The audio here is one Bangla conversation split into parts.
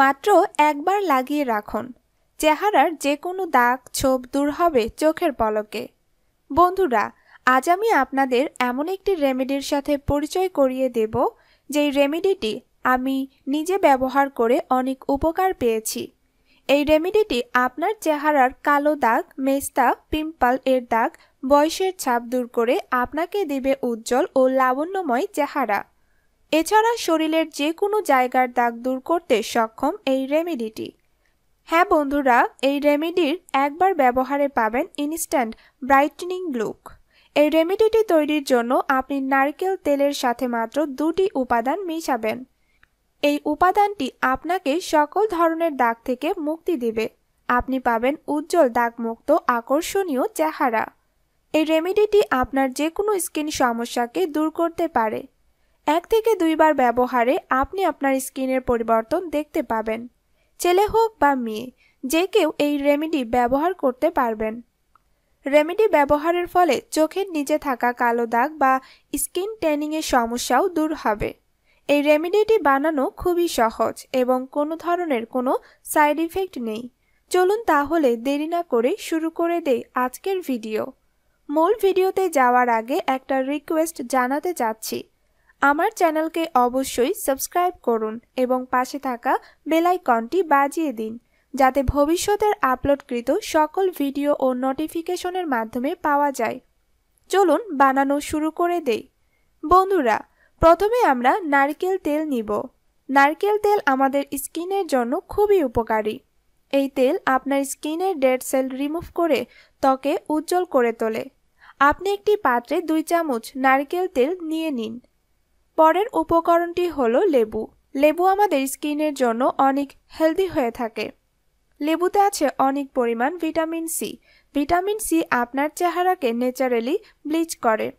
মাত্র একবার লাগিয়ে রাখুন। চেহারার যে কোনো দাগ, ছোপ দূর হবে চোখের পলকে। বন্ধুরা, আজ আমি আপনাদের এমন একটি রেমেডির সাথে পরিচয় করিয়ে দেব, যেই রেমেডিটি আমি নিজে ব্যবহার করে অনেক উপকার পেয়েছি। এই রেমেডিটি আপনার চেহারার কালো দাগ, মেস্তা, পিম্পল এর দাগ, বয়সের ছাপ দূর করে আপনাকে দেবে উজ্জ্বল ও লাবণ্যময় চেহারা। এছাড়া শরীরের যে কোনো জায়গার দাগ দূর করতে সক্ষম এই রেমেডিটি। হ্যাঁ বন্ধুরা, এই রেমেডির একবার ব্যবহারে পাবেন ইনস্ট্যান্ট ব্রাইটনিং লুক। এই রেমেডিটি তৈরির জন্য আপনি নারকেল তেলের সাথে মাত্র দুটি উপাদান মিশাবেন। এই উপাদানটি আপনাকে সকল ধরনের দাগ থেকে মুক্তি দিবে। আপনি পাবেন উজ্জ্বল দাগমুক্ত আকর্ষণীয় চেহারা। এই রেমেডিটি আপনার যে কোনো স্কিন সমস্যাকে দূর করতে পারে। এক থেকে দুইবার ব্যবহারে আপনি আপনার স্কিনের পরিবর্তন দেখতে পাবেন। ছেলে হোক বা মেয়ে, যে কেউ এই রেমেডি ব্যবহার করতে পারবেন। রেমেডি ব্যবহারের ফলে চোখের নিচে থাকা কালো দাগ বা স্কিন ট্যানিংয়ের সমস্যাও দূর হবে। এই রেমেডিটি বানানো খুবই সহজ এবং কোনো ধরনের কোনো সাইড ইফেক্ট নেই। চলুন তাহলে দেরি না করে শুরু করে দেই আজকের ভিডিও। মূল ভিডিওতে যাওয়ার আগে একটা রিকোয়েস্ট জানাতে চাচ্ছি। আমার চ্যানেলকে অবশ্যই সাবস্ক্রাইব করুন এবং পাশে থাকা বেলাইকনটি বাজিয়ে দিন, যাতে ভবিষ্যতের আপলোডকৃত সকল ভিডিও ও নোটিফিকেশনের মাধ্যমে পাওয়া যায়। চলুন বানানো শুরু করে দেই। বন্ধুরা, প্রথমে আমরা নারকেল তেল নিব। নারকেল তেল আমাদের স্কিনের জন্য খুবই উপকারী। এই তেল আপনার স্কিনের ডেড সেল রিমুভ করে ত্বকে উজ্জ্বল করে তোলে। আপনি একটি পাত্রে দুই চামচ নারকেল তেল নিয়ে নিন। পরের উপকরণটি হলো লেবু। লেবু আমাদের স্কিনের জন্য অনেক হেলদি হয়ে থাকে। লেবুতে আছে অনেক পরিমাণ ভিটামিন সি। ভিটামিন সি আপনার চেহারাকে ন্যাচারালি ব্লিচ করে।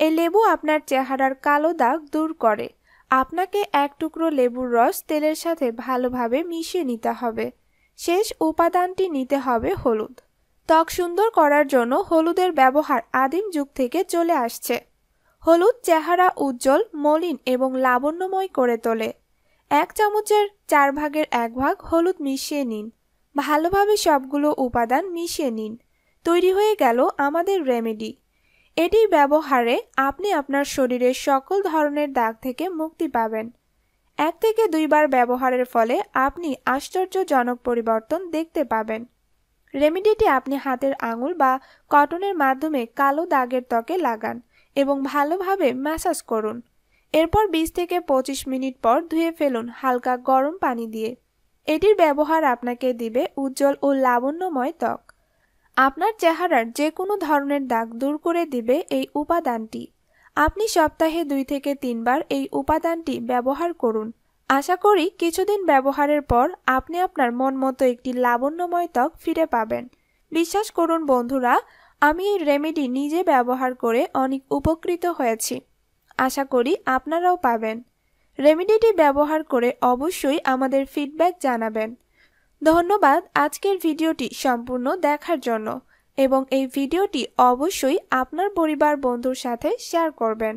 এই লেবু আপনার চেহারার কালো দাগ দূর করে। আপনাকে এক টুকরো লেবুর রস তেলের সাথে ভালোভাবে মিশিয়ে নিতে হবে। শেষ উপাদানটি নিতে হবে হলুদ। ত্বক সুন্দর করার জন্য হলুদের ব্যবহার আদিম যুগ থেকে চলে আসছে। হলুদ চেহারা উজ্জ্বল, মলিন এবং লাবণ্যময় করে তোলে। এক চামচের চার ভাগের এক ভাগ হলুদ মিশিয়ে নিন। ভালোভাবে সবগুলো উপাদান মিশিয়ে নিন। তৈরি হয়ে গেল আমাদের রেমেডি। এটি ব্যবহারে আপনি আপনার শরীরের সকল ধরনের দাগ থেকে মুক্তি পাবেন। এক থেকে দুইবার ব্যবহারের ফলে আপনি আশ্চর্যজনক পরিবর্তন দেখতে পাবেন। রেমেডিটি আপনি হাতের আঙুল বা কটনের মাধ্যমে কালো দাগের ত্বকে লাগান। এবং ভালোভাবে ম্যাসাজ করুন। এরপর বিশ থেকে পঁচিশ মিনিট পর ধুয়ে ফেলুন হালকা গরম পানি দিয়ে। এটির ব্যবহার আপনাকে দিবে উজ্জ্বল ও লাবণ্যময় ত্বক। আপনার চেহারার যে কোনো ধরনের দাগ দূর করে দিবে এই উপাদানটি। আপনি সপ্তাহে দুই থেকে তিনবার এই উপাদানটি ব্যবহার করুন। আশা করি কিছুদিন ব্যবহারের পর আপনি আপনার মন মতো একটি লাবণ্যময় ত্বক ফিরে পাবেন। বিশ্বাস করুন বন্ধুরা আমি এই রেমেডি নিজে ব্যবহার করে অনেক উপকৃত হয়েছি। আশা করি আপনারাও পাবেন। রেমেডিটি ব্যবহার করে অবশ্যই আমাদের ফিডব্যাক জানাবেন। ধন্যবাদ আজকের ভিডিওটি সম্পূর্ণ দেখার জন্য এবং এই ভিডিওটি অবশ্যই আপনার পরিবার বন্ধুর সাথে শেয়ার করবেন।